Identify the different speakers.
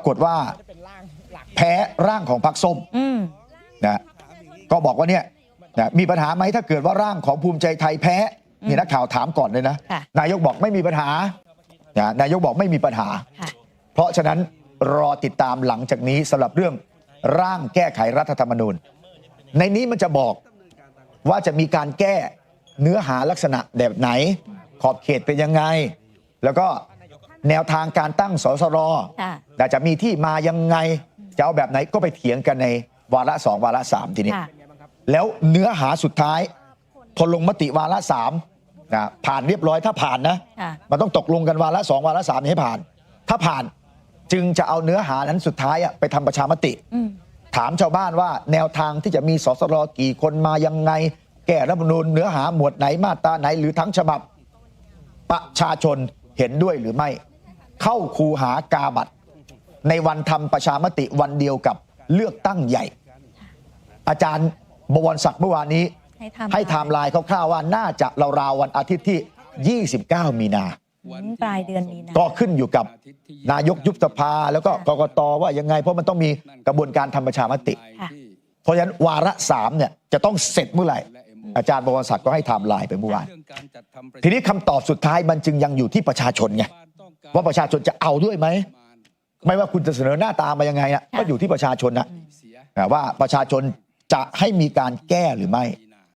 Speaker 1: ากฏว่าแพ้ร่างของพรรคส้ม
Speaker 2: อืม
Speaker 1: นะก็บอกว่าเนี่ยนะมีปัญหาไหมถ้าเกิดว่าร่างของภูมิใจไทยแพ้นี่นักข่าวถามก่อนเลยนะ
Speaker 2: ค่ะ
Speaker 1: นายกบอกไม่มีปัญหานะนายกบอกไม่มีปัญหา
Speaker 2: ค่ะ
Speaker 1: เพราะฉะนั้นรอติดตามหลังจากนี้สำหรับเรื่องร่างแก้ไขรัฐธรรมนูญ ในนี้มันจะบอกว่าจะมีการแก้เนื้อหาลักษณะแบบไหน ขอบเขตเป็นยังไง แล้วก็ แนวทางการตั้งสสร
Speaker 2: ค่ะ
Speaker 1: แต่จะมีที่มายังไงจะเอาแบบไหนก็ไปเถียงกันในวาระสองวาระสามทีนี้
Speaker 2: ค่ะ
Speaker 1: แล้วเนื้อหาสุดท้ายพอลงมติวาระสามนะผ่านเรียบร้อยถ้าผ่านนะ
Speaker 2: ค่ะ
Speaker 1: มันต้องตกลงกันวาระสองวาระสามให้ผ่าน ถ้าผ่านจึงจะเอาเนื้อหานั้นสุดท้ายอะไปทำประชามติ
Speaker 2: อืม
Speaker 1: ถามชาวบ้านว่าแนวทางที่จะมีสสรกี่คนมายังไง แก้รัฐธรรมนูญเนื้อหาหมวดไหนมาตราไหนหรือทั้งฉบับประชาชนเห็นด้วยหรือไม่ เข้าคูหากาบัตรในวันทำประชามติวันเดียวกับเลือกตั้งใหญ่ อาจารย์บวรศักดิ์เมื่อวานนี้
Speaker 2: ให้ทำ
Speaker 1: ให้ไทม์ไลน์คร่าวๆว่าน่าจะราวๆวันอาทิตย์ที่ 29 มีนา
Speaker 2: อืมปลายเดือนนี้นะ
Speaker 1: ก็ขึ้นอยู่กับนายกยุบสภาแล้วก็กกตว่ายังไง เพราะมันต้องมีกระบวนการทำประชามติ
Speaker 2: ค่ะ
Speaker 1: เพราะฉะนั้นวาระสามเนี่ยจะต้องเสร็จเมื่อไหร่ อาจารย์บวรศักดิ์ก็ให้ไทม์ไลน์ไปเมื่อวานทีนี้คำตอบสุดท้ายมันจึงยังอยู่ที่ประชาชนไง ว่าประชาชนจะเอาด้วยไหม ไม่ว่าคุณจะเสนอหน้าตามายังไงนะ
Speaker 2: ค่ะ
Speaker 1: ก็อยู่ที่ประชาชนนะว่าประชาชนจะให้มีการแก้หรือไม่